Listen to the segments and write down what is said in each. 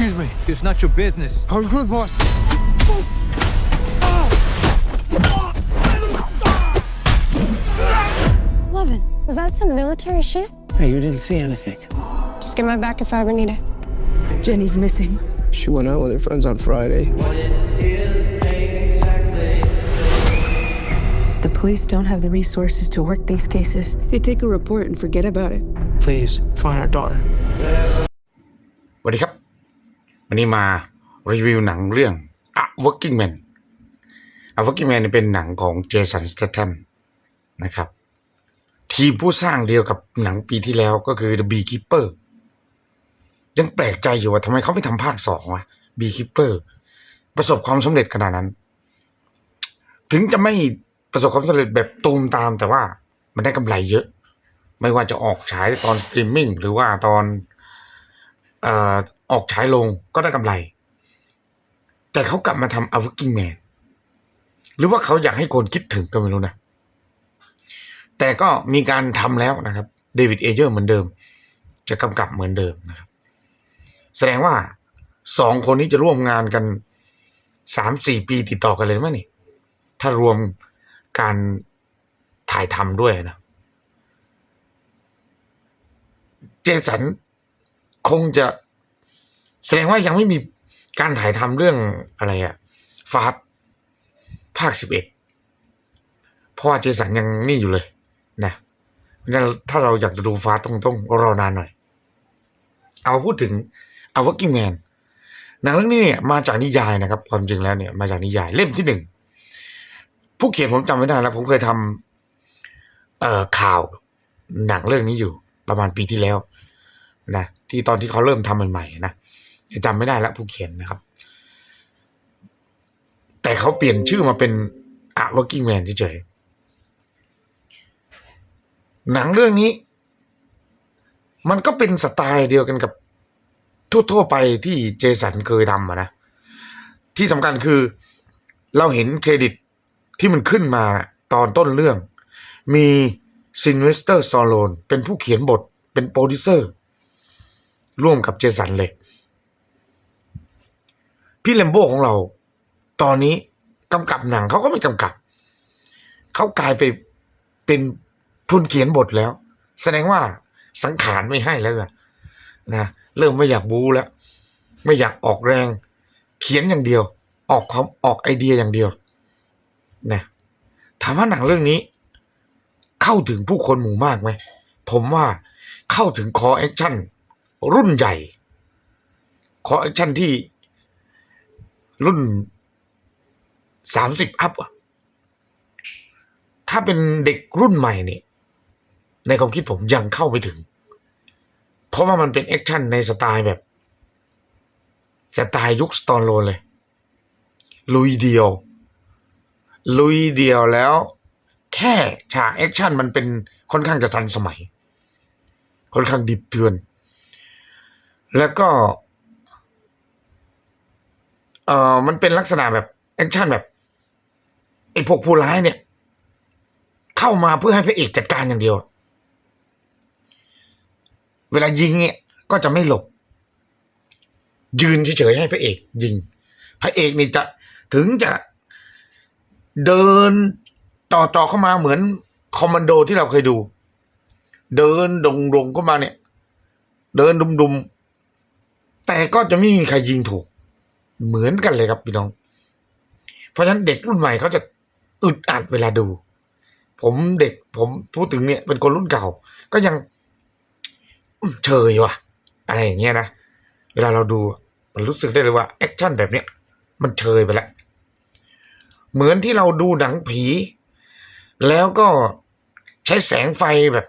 Excuse me, it's not your business. I'm good, boss. Levin, was that some military shit? Hey, you didn't see anything. Just get my back if I ever need it. Jenny's missing. She went out with her friends on Friday. The police don't have the resources to work these cases. They take a report and forget about it. Please, find our daughter. สวัสดีครับ บ วันนี้มารีวิวหนังเรื่อง A Working Man A Working Man เป็นหนังของเจสันส t ต t ัมนะครับ ทีมผู้สร้างเดียวกับหนังปีที่แล้วก็คือ The Beekeeper ยังแปลกใจอยู่ว่าทำไมเขาไม่ทำภาคสองวะ Beekeeper ประสบความสำเร็จขนาดนั้น ถึงจะไม่ประสบความสำเร็จแบบตูมตามแต่ว่ามันได้กำไรเยอะ ไม่ว่าจะออกฉายตอนสตรีมมิ่งหรือว่าตอน ออกฉายลงก็ได้กำไร แต่เขากลับมาทำ A Working Man หรือว่าเขาอยากให้คนคิดถึงก็ไม่รู้นะ แต่ก็มีการทำแล้วนะครับเดวิดเอเจอร์เหมือนเดิม จะกำกับเหมือนเดิมนะครับ แสดงว่าสองคนนี้จะร่วมงานกันสามสี่ปีติดต่อกันเลยไหมนี่ ถ้ารวมการถ่ายทำด้วยนะ เจสันคงจะ แสดงว่ายังไม่มีการถ่ายทำเรื่องอะไรอะฟาสภาคสิบเอ็ดเพราะว่าเจสันยังนี่อยู่เลยนะงั้นถ้าเราอยากจะดูฟาสต้องต้องรอนานหน่อย เอาพูดถึงเอาวักกิ้งแมนหนังเรื่องนี้เนี่ยมาจากนิยายนะครับ ความจริงแล้วเนี่ยมาจากนิยายเล่มที่หนึ่งผู้เขียนผมจำไม่ได้แล้วผมเคยทำเอ่อข่าวหนังเรื่องนี้อยู่ประมาณปีที่แล้วนะที่ตอนที่เขาเริ่มทำใหม่ๆนะ จำไม่ได้ละผู้เขียนนะครับ แต่เขาเปลี่ยนชื่อมาเป็น A Working Man เฉยๆหนังเรื่องนี้ มันก็เป็นสไตล์เดียวกันกับทั่วๆไปที่เจสันเคยทำนะ ที่สำคัญคือเราเห็นเครดิตที่มันขึ้นมาตอนต้นเรื่อง มีซินเวสเตอร์ซอโลนเป็นผู้เขียนบทเป็นโปรดิวเซอร์ ร่วมกับเจสันเลย พี่เลมโบของเรา ตอนนี้กำกับหนังเขาก็ไม่กำกับ เขากลายไปเป็นทุนเขียนบทแล้ว แสดงว่าสังขารไม่ให้แล้วนะเริ่มไม่อยากบูแล้ว ไม่อยากออกแรง เขียนอย่างเดียว ออกความออกไอเดียอย่างเดียวนะถามว่าหนังเรื่องนี้ เข้าถึงผู้คนหมู่มากไหมผมว่าเข้าถึงคอแอคชั่นรุ่นใหญ่ คอแอคชั่นที่ รุ่นสามสิบอัพอะถ้าเป็นเด็กรุ่นใหม่เนี่ยในความคิดผมยังเข้าไปถึง เพราะว่ามันเป็นแอคชั่นในสไตล์แบบ สไตล์ยุคสตอนโลเลย ลุยเดียว ลุยเดียวแล้ว แค่ฉากแอคชั่นมันเป็นค่อนข้างจะทันสมัย ค่อนข้างดิบเถือน แล้วก็ เอ่อมันเป็นลักษณะแบบแอคชั่นแบบไอ้พวกผู้ร้ายเนี่ย เข้ามาเพื่อให้พระเอกจัดการอย่างเดียว เวลายิงเนี่ย ก็จะไม่หลบ ยืนเฉยๆให้พระเอก ยิง พระเอกนี่จะถึงจะเดินต่อต่อเข้ามาเหมือนคอมมานโดที่เราเคยดู เดินดงดงๆเข้ามาเนี่ย เดินดุมดุมๆแต่ก็จะไม่มีใครยิงถูก เหมือนกันเลยครับพี่น้อง เพราะฉะนั้นเด็กรุ่นใหม่เขาจะอึดอัดเวลาดู ผมเด็กผมพูดถึงเนี่ยเป็นคนรุ่นเก่า ก็ยังเชยว่ะ อะไรอย่างเงี้ยนะเวลาเราดูมันรู้สึกได้เลยว่าแอคชั่นแบบเนี้ยมันเชยไปแล้วเหมือนที่เราดูหนังผี แล้วก็ใช้แสงไฟแบบ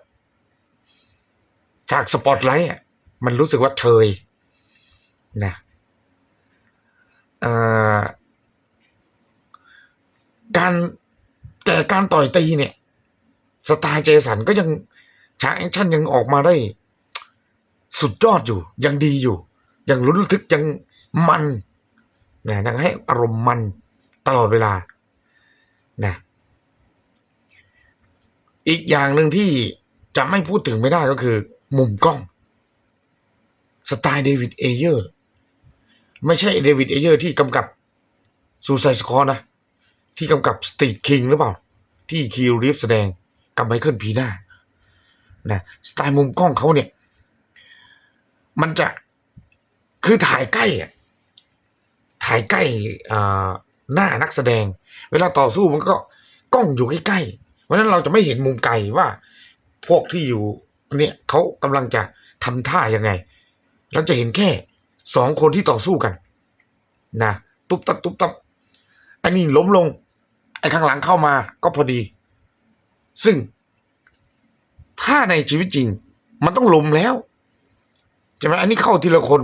จากสปอตไลท์อะมันรู้สึกว่าเชยนะ การแต่การต่อยตีเนี่ย สไตล์เจสันก็ยังฉากแอคชั่นยังออกมาได้สุดยอดอยู่ ยังดีอยู่ ยังลุ้นระทึกยังมันนะยังให้อารมณ์มันตลอดเวลานะอีกอย่างหนึ่งที่จะไม่พูดถึงไม่ได้ก็คือ มุมกล้อง สไตล์เดวิดเอเยอร์ ไม่ใช่เดวิดเอเยอร์ที่กำกับซูไซสคอร์นะ ที่กำกับสตีทคิงหรือเปล่า ที่คีรีฟแสดงกับไมเคิลพีน่านะสไตล์มุมกล้องเขาเนี่ย มันจะคือถ่ายใกล้อะถ่ายใกล้อ่าหน้านักแสดง เวลาต่อสู้มันก็กล้องอยู่ใกล้ๆเพราะฉะนั้นเราจะไม่เห็นมุมไกลว่าพวกที่อยู่เนี่ยเขากำลังจะทำท่ายังไง เราจะเห็นแค่ สองคนที่ต่อสู้กันนะตุ๊บตับตุ๊บตับไอันนี้ล้มลง ไอ้ข้างหลังเข้ามาก็พอดี ซึ่ง ถ้าในชีวิตจริง มันต้องล้มแล้วใช่ไหมอันนี้เข้าทีละคน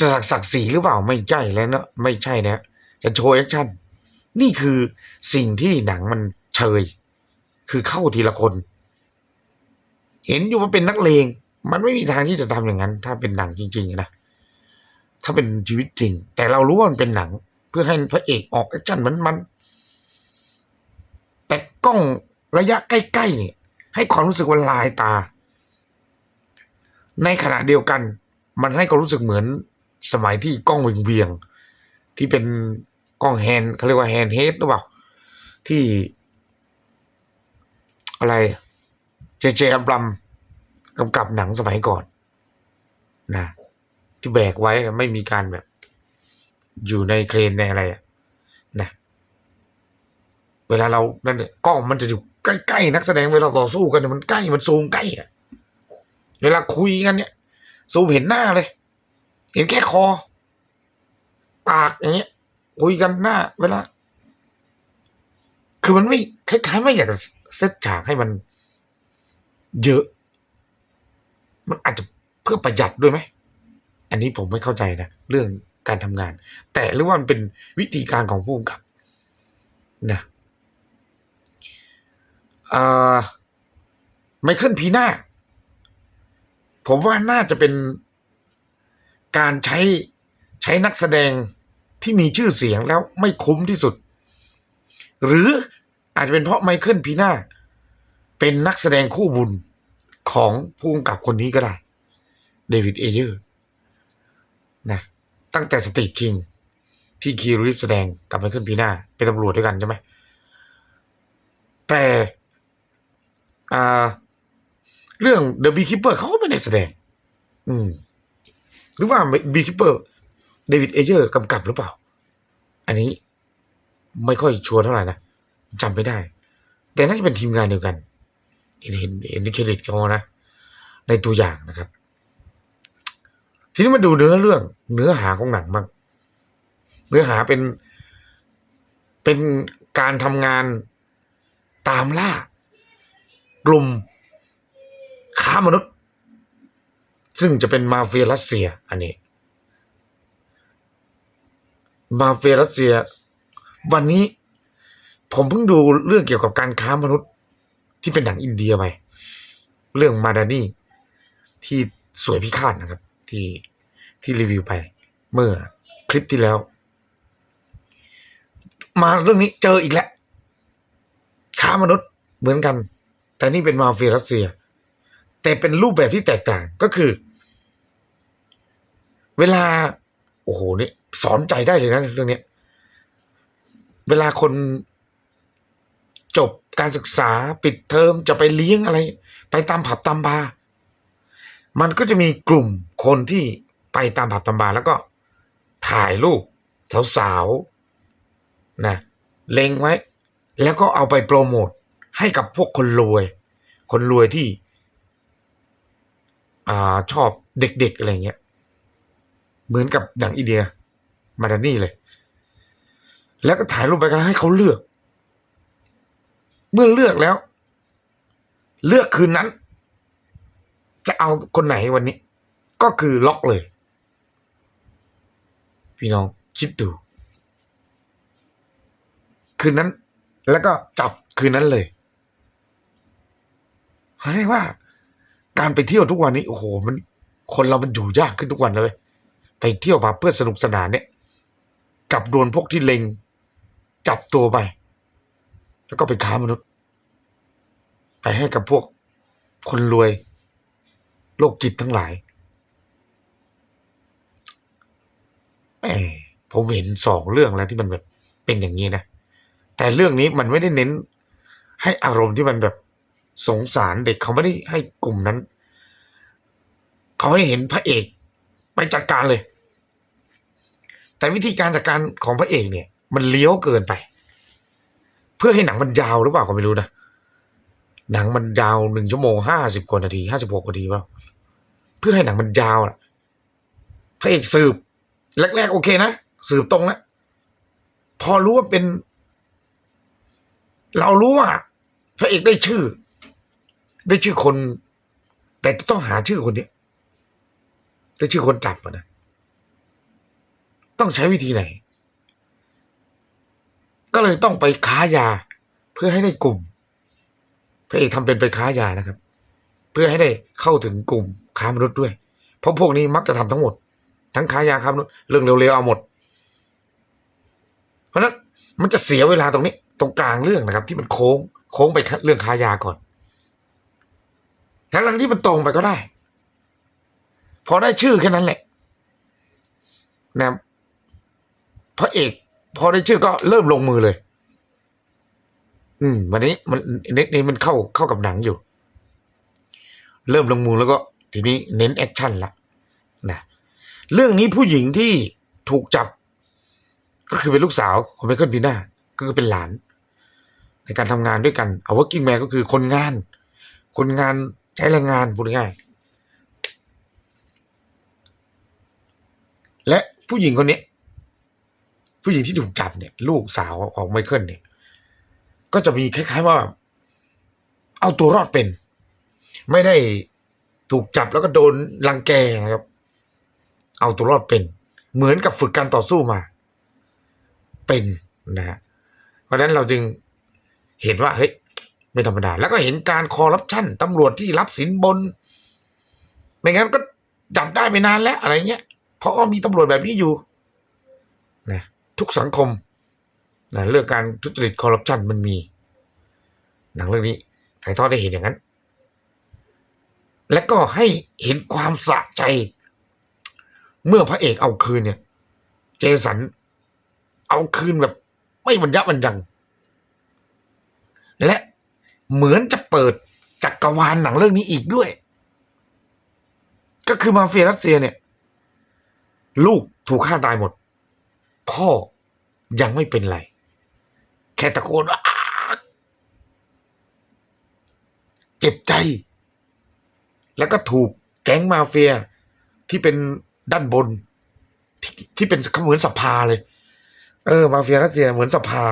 จะศักศักดิ์ศรีหรือเปล่าไม่ใช่แล้วเนอะไม่ใช่นะจะโชว์แอคชั่นนี่คือสิ่งที่หนังมันเชย คือเข้าทีละคน เห็นอยู่ว่าเป็นนักเลง มันไม่มีทางที่จะทำอย่างนั้น ถ้าเป็นหนังจริง ๆ นะ ถ้าเป็นชีวิตจริง แต่เรารู้ว่ามันเป็นหนัง เพื่อให้พระเอกออกแอคชั่นมันมัน แต่กล้องระยะใกล้ๆเนี่ยให้ความรู้สึกว่าลายตา ในขณะเดียวกัน มันให้ความรู้สึกเหมือนสมัยที่กล้องเวียงๆที่เป็นกล้องแฮนด์เขาเรียกว่าแฮนด์เฮดหรือเปล่า ที่อะไรเจเจอับรัม กำกับหนังสมัยก่อนนะที่แบกไว้ไม่มีการแบบ อยู่ในเครนในอะไรอะนะเวลาเรานั่นเนี่ยกล้องมันจะอยู่ใกล้ๆนักแสดงเวลาต่อสู้กันเนี่ยมันใกล้มันซูมใกล้อะเวลาคุยกันเนี่ย ซูมเห็นหน้าเลย เห็นแค่คอ ปากอย่างเงี้ยคุยกันหน้า เวลา คือมันไม่คล้ายๆไม่อยากเซตฉากให้มัน เยอะ มันอาจจะเพื่อประหยัดด้วยไหม อันนี้ผมไม่เข้าใจนะ เรื่องการทำงาน แต่หรือว่ามันเป็นวิธีการของผู้กำกับนะไมเคิลพีน่าผมว่าน่าจะเป็นการใช้ใช้นักแสดงที่มีชื่อเสียงแล้วไม่คุ้มที่สุด หรืออาจจะเป็นเพราะไมเคิลพีน่าเป็นนักแสดงคู่บุญ ของผู้กำกับคนนี้ก็ได้ เดวิดเอเยอร์นะตั้งแต่สตีทคิง ที่คีรีฟแสดงกับไมเคิลพีน่าเป็นตำรวจด้วยกันใช่ไหมแต่อ่าเรื่อง The Beekeeper เขาก็ไม่ได้แสดง อืม หรือว่า Beekeeper เดวิดเอเยอร์กำกับหรือเปล่า อันนี้ไม่ค่อยชัวร์เท่าไหร่นะจำไม่ได้ แต่น่าจะเป็นทีมงานเดียวกัน เห็นเห็นเห็นเครดิตเขานะ ในตัวอย่างนะครับ ทีนี้มาดูเนื้อเรื่อง เนื้อหาของหนังบ้างเนื้อหาเป็นเป็นการทำงานตามล่ากลุ่มค้ามนุษย์ ซึ่งจะเป็นมาเฟียรัสเซีย อันนี้ มาเฟียรัสเซีย วันนี้ผมเพิ่งดูเรื่องเกี่ยวกับการค้ามนุษย์ ที่เป็นหนังอินเดียไปเรื่องมาดานี่ที่สวยพิฆาตนะครับ ที่ที่รีวิวไป เมื่อคลิปที่แล้ว มาเรื่องนี้เจออีกแล้วค้ามนุษย์เหมือนกัน แต่นี่เป็นมาเฟียรัสเซีย แต่เป็นรูปแบบที่แตกต่างก็คือ เวลา โอ้โหนี่สอนใจได้เลยนะเรื่องนี้เวลาคนจบ การศึกษาปิดเทอมจะไปเลี้ยงอะไร ไปตามผับตามบาร์มันก็จะมีกลุ่มคนที่ไปตามผับตามบาร์แล้วก็ถ่ายรูปสาวๆนะเล็งไว้ แล้วก็เอาไปโปรโมทให้กับพวกคนรวย คนรวยที่อ่าชอบเด็กๆอะไรเงี้ย เหมือนกับหนังอินเดีย มาดานี่เลย แล้วก็ถ่ายรูปไปกันให้เขาเลือก เมื่อเลือกแล้ว เลือกคืนนั้น จะเอาคนไหนวันนี้ ก็คือล็อกเลย พี่น้องคิดดู คืนนั้น แล้วก็จับคืนนั้นเลยเรียกว่า การไปเที่ยวทุกวันนี้โอ้โหมัน คนเรามันอยู่ยากขึ้นทุกวันเลยไปเที่ยวมาเพื่อสนุกสนานเนี่ย กลับโดนพวกที่เลงจับตัวไป แล้วก็ไปค้ามนุษย์ ไปให้กับพวกคนรวยโรคจิตทั้งหลายแหมผมเห็นสองเรื่องแล้วที่มันแบบเป็นอย่างนี้นะ แต่เรื่องนี้มันไม่ได้เน้น ให้อารมณ์ที่มันแบบสงสารเด็กเขาไม่ได้ให้กลุ่มนั้น เขาให้เห็นพระเอกไปจัดการเลย แต่วิธีการจัดการของพระเอกเนี่ย มันเลี้ยวเกินไป พื่อให้หนังมันยาวหรือเปล่าก็ไม่รู้นะหนังมันยาวหนึ่งชั่วโมงห้าสิบกว่านาทีห้าสิบหกนาทีเปล่าเพื่อให้หนังมันยาวอะพระเอกสืบแรกๆโอเคนะสืบตรงนะพอรู้ว่าเป็น เรารู้ว่าพระเอกได้ชื่อ ได้ชื่อคน แต่ต้องหาชื่อคนนี้ได้ชื่อคนจับอะนะต้องใช้วิธีไหน ก็เลยต้องไปค้ายา เพื่อให้ได้กลุ่ม พระเอกทำเป็นไปค้ายานะครับ เพื่อให้ได้เข้าถึงกลุ่มค้ามนุษย์ด้วย เพราะพวกนี้มักจะทำทั้งหมด ทั้งค้ายาค้ามนุษย์เรื่องเร็วๆเอาหมด เพราะนั้นมันจะเสียเวลาตรงนี้ ตรงกลางเรื่องนะครับ ที่มันโค้ง โค้งไปเรื่องค้ายาก่อนทั้งที่มันตรงไปก็ได้ พอได้ชื่อแค่นั้นแหละนะพระเอก พอได้ชื่อก็เริ่มลงมือเลย อืม วันนี้มันเน็ตนี้มันเข้าเข้ากับหนังอยู่ เริ่มลงมือแล้วก็ ทีนี้เน้นแอคชั่นละนะเรื่องนี้ผู้หญิงที่ถูกจับ ก็คือเป็นลูกสาวของไมเคิลพีน่าก็คือเป็นหลาน ในการทำงานด้วยกันเอา working man ก็คือคนงาน คนงานใช้แรงงานพูดง่ายและผู้หญิงคนนี้ ผู้หญิงที่ถูกจับเนี่ย ลูกสาวของไมเคิลเนี่ย ก็จะมีคล้ายๆว่า เอาตัวรอดเป็น ไม่ได้ถูกจับแล้วก็โดนรังแกนะครับ เอาตัวรอดเป็น เหมือนกับฝึกการต่อสู้มา เป็นนะฮะเพราะฉะนั้นเราจึงเห็นว่าเฮ้ยไม่ธรรมดา แล้วก็เห็นการคอร์รัปชันตำรวจที่รับสินบน ไม่งั้นก็จับได้ไปนานแล้วอะไรเงี้ย เพราะว่ามีตำรวจแบบนี้อยู่นะ ทุกสังคมนะเรื่องการทุจริตคอร์รัปชันมันมี หนังเรื่องนี้ถ่ายทอดได้เห็นอย่างนั้น และก็ให้เห็นความสะใจ เมื่อพระเอกเอาคืนเนี่ย เจสัน เอาคืนแบบไม่บรรยะบรรยัง และเหมือนจะเปิดจักกรวาลหนังเรื่องนี้อีกด้วย ก็คือมาเฟียรัสเซียเนี่ย ลูกถูกฆ่าตายหมด พ่อ ยังไม่เป็นไร แค่ตะโกนว่าเจ็บใจ แล้วก็ถูกแก๊งมาเฟียที่เป็นด้านบนที่ที่เป็นเหมือนสภาเลย เออ มาเฟียรัสเซียเหมือนสภา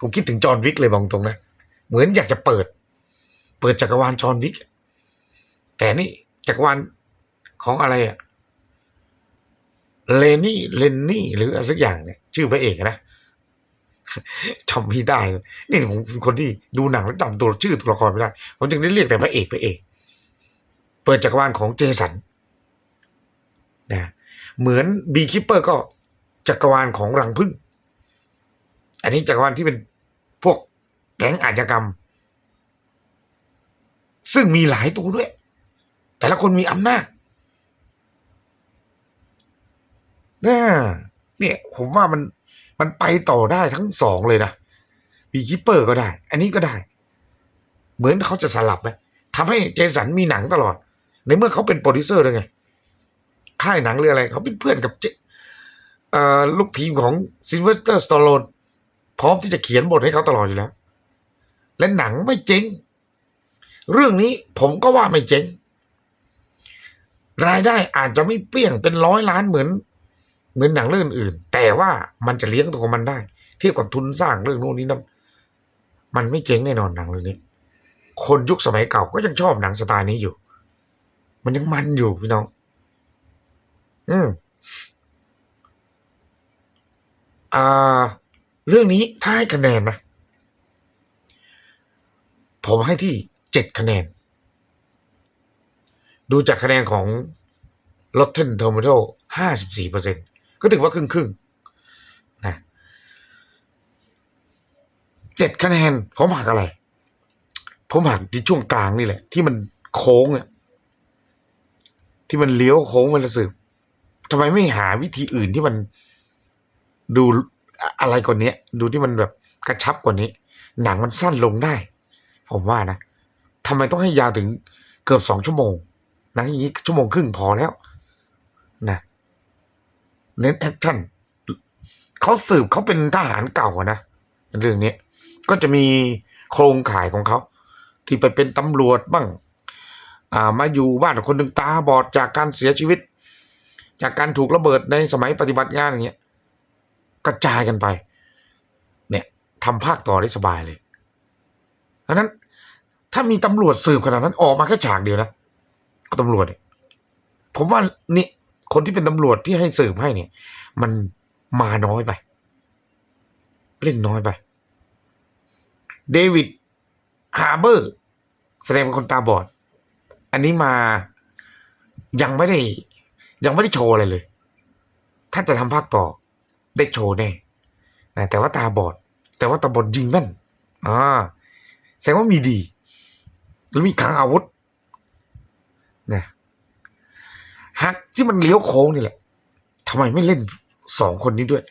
ผมคิดถึงจอห์นวิกเลยบอกตรงนะเหมือนอยากจะเปิด เปิดจักรวาลจอห์นวิกแต่นี่จักรวาลของอะไรอะ เลนี่เลนนี่หรืออะไรสักอย่างเนี่ย ชื่อพระเอกนะจำไม่ได้ นี่ผมเป็นคนที่ดูหนังแล้วจำตัวชื่อตัวละครไม่ได้ผมจึงได้เรียกแต่พระเอกพระเอกเปิดจักรวาลของเจสันนะเหมือนบีคิปเปอร์ก็จักรวาลของรังพึ่ง อันนี้จักรวาลที่เป็นพวกแก๊งอาชญากรรม ซึ่งมีหลายตัวด้วย แต่ละคนมีอำนาจ น่าเนี่ย ผมว่ามันมันไปต่อได้ทั้งสองเลยนะบีคิปเปอร์ก็ได้ อันนี้ก็ได้ เหมือนเขาจะสลับไหมทำให้เจสันมีหนังตลอด ในเมื่อเขาเป็นโปรดิวเซอร์ด้วยไง ค่ายหนังหรืออะไร เขาเป็นเพื่อนกับเจลูกทีมของซินเวสเตอร์สตอโลนพร้อมที่จะเขียนบทให้เขาตลอดอยู่แล้ว และหนังไม่เจ๊ง เรื่องนี้ผมก็ว่าไม่เจ๊ง รายได้อาจจะไม่เปี้ยงเป็นร้อยล้านเหมือน เหมือนหนังเรื่องอื่น แต่ว่ามันจะเลี้ยงตัวของมันได้ เทียบกับทุนสร้างเรื่องโน้นนี้นั่นมันไม่เจ๊งแน่นอนหนังเรื่องนี้ คนยุคสมัยเก่าก็ยังชอบหนังสไตล์นี้อยู่ มันยังมันอยู่พี่น้อง อืมอ่า เรื่องนี้ถ้าให้คะแนนนะผมให้ที่เจ็ดคะแนน ดูจากคะแนนของ Rotten Tomato ห้าสิบสี่เปอร์เซ็นต์ ก็ถือว่าครึ่งครึ่งนะเจ็ดคะแนนผมหักอะไร ผมหักที่ช่วงกลางนี่แหละ ที่มันโค้งเนี่ยที่มันเลี้ยวโค้งมันระสืบทำไมไม่หาวิธีอื่นที่มันดูอะไรกว่านี้ดูที่มันแบบกระชับกว่านี้ หนังมันสั้นลงได้ ผมว่านะทำไมต้องให้ยาวถึงเกือบสองชั่วโมงหนังอย่างนี้ชั่วโมงครึ่งพอแล้ว เน้นแอคชั่นเขาสืบเขาเป็นทหารเก่าอะนะเรื่องนี้ก็จะมีโครงข่ายของเขา ที่ไปเป็นตำรวจบ้าง อ่ามาอยู่บ้านคนหนึ่งตาบอดจากการเสียชีวิต จากการถูกระเบิดในสมัยปฏิบัติงานอย่างเงี้ยกระจายกันไป เนี่ยทำภาคต่อได้สบายเลยเพราะนั้น ถ้ามีตำรวจสืบขนาดนั้นออกมาแค่ฉากเดียวนะก็ตำรวจ ผมว่านี่ คนที่เป็นตำรวจที่ให้สืบให้เนี่ย มันมาน้อยไป เล่นน้อยไป เดวิดฮาร์เบอร์ แสดงเป็นคนตาบอด อันนี้มายังไม่ได้ ยังไม่ได้โชว์อะไรเลย ถ้าจะทำภาคต่อ ได้โชว์แน่นะแต่ว่าตาบอด แต่ว่าตาบอดยิงแม่นอ่าแสดงว่ามีดี แล้วมีคลังอาวุธนะ ฮักที่มันเลี้ยวโค้งนี่แหละทำไมไม่เล่นสองคนนี้ด้วย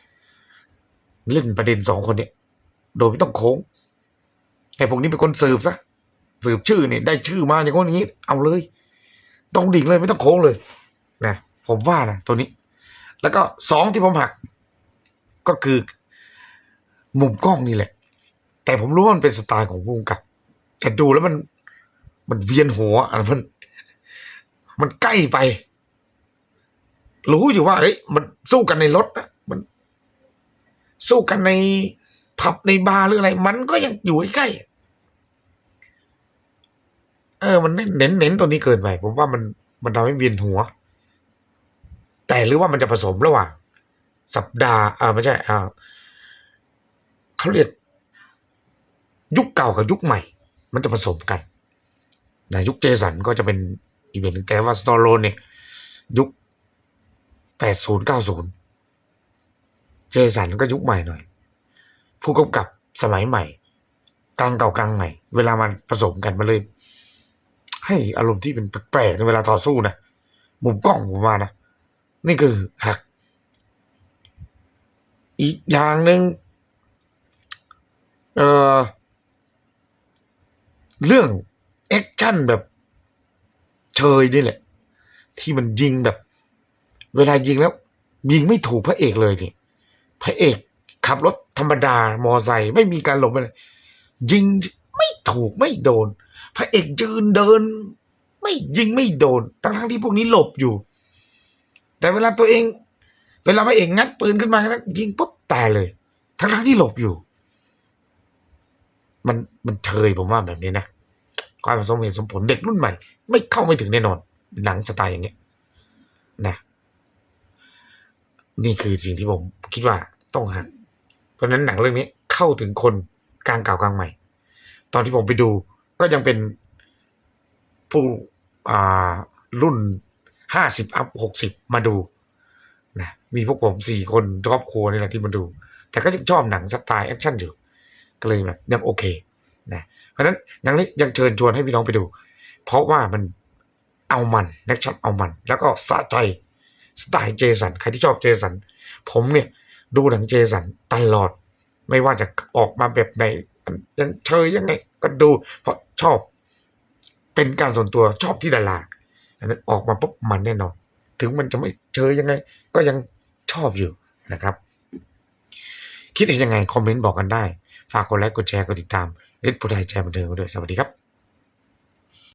เล่นประเด็นสองคนเนี่ย โดยไม่ต้องโค้งให้พวกนี้เป็นคนสืบซะสืบชื่อเนี่ยได้ชื่อมาอย่างนี้ เอาเลยตรงดิ่งเลยไม่ต้องโค้งเลยนะผมว่านะตัวนี้ แล้วก็สองที่ผมหัก ก็คือ มุมกล้องนี่แหละ แต่ผมรู้ว่ามันเป็นสไตล์ของวงกับ แต่ดูแล้วมันมันเวียนหัวอะมัน มันใกล้ไป รู้อยู่ว่าเอ้ยมันสู้กันในรถนะมัน สู้กันในผับในบาร์หรืออะไร มันก็ยังอยู่ใกล้เออ มันเน้นเน้นเน้นตัวนี้เกินไปผมว่ามันมันทำให้เวียนหัว แต่หรือว่ามันจะผสมระหว่างสัปดาห์ อ่าไม่ใช่ อ่าเขาเรียกยุคเก่ากับยุคใหม่ มันจะผสมกันนะยุคเจสันก็จะเป็นอีกแบบหนึงแต่ว่าสตอโลนเนี่ย ยุค แปดศูนย์เก้าศูนย์เจสันก็ยุคใหม่หน่อย ผู้กำกับสมัยใหม่กลางเก่ากลางใหม่ เวลามันผสมกันมันเลย ให้อารมณ์ที่เป็นแปลกในเวลาต่อสู้นะมุมกล้องผมว่านะนี่คือหัก อีกอย่างหนึ่งเออเรื่องแอคชั่นแบบเชยนี่แหละ ที่มันยิงแบบ เวลายิงแล้ว ยิงไม่ถูกพระเอกเลยนี่พระเอกขับรถธรรมดามอไซค์ไม่มีการหลบอะไรยิงไม่ถูกไม่โดน พระเอกยืนเดิน ไม่ยิงไม่โดนทั้งทั้งที่พวกนี้หลบอยู่ แต่เวลาตัวเอง เวลาพระเอกงัดปืนขึ้นมานะยิงปุ๊บตายเลย ทั้งทั้งที่หลบอยู่ มันมันเชยผมว่าแบบนี้นะความสมเหตุสมผลเด็กรุ่นใหม่ ไม่เข้าไม่ถึงแน่นอน หนังสไตล์อย่างเงี้ยนะ นี่คือสิ่งที่ผมคิดว่าต้องหันเพราะนั้นหนังเรื่องนี้เข้าถึงคนกลางเก่ากลางใหม่ ตอนที่ผมไปดูก็ยังเป็นผู้อ่ารุ่นห้าสิบอัพหกสิบมาดูนะมีพวกผมสี่คนครอบครัวนี่แหละที่มาดู แต่ก็ยังชอบหนังสไตล์แอคชั่นอยู่ ก็เลยแบบยังโอเคนะเพราะฉะนั้นหนังนี้ยังเชิญชวนให้พี่น้องไปดู เพราะว่ามันเอามันแอคชั่นเอามัน แล้วก็สะใจ สไตล์เจสันใครที่ชอบเจสันผมเนี่ยดูหนังเจสันตลอด ไม่ว่าจะออกมาแบบไหนยังเชยยังไงก็ดู เพราะชอบเป็นการส่วนตัวชอบที่ดาราอันนั้นออกมาปุ๊บมันแน่นอน ถึงมันจะไม่เชยยังไง ก็ยังชอบอยู่นะครับคิดเห็นยังไง คอมเมนต์บอกกันได้ ฝากกดไลค์กดแชร์กดติดตามเอ็ดผู้ใดแชร์บันเทิงกันด้วย สวัสดีครับ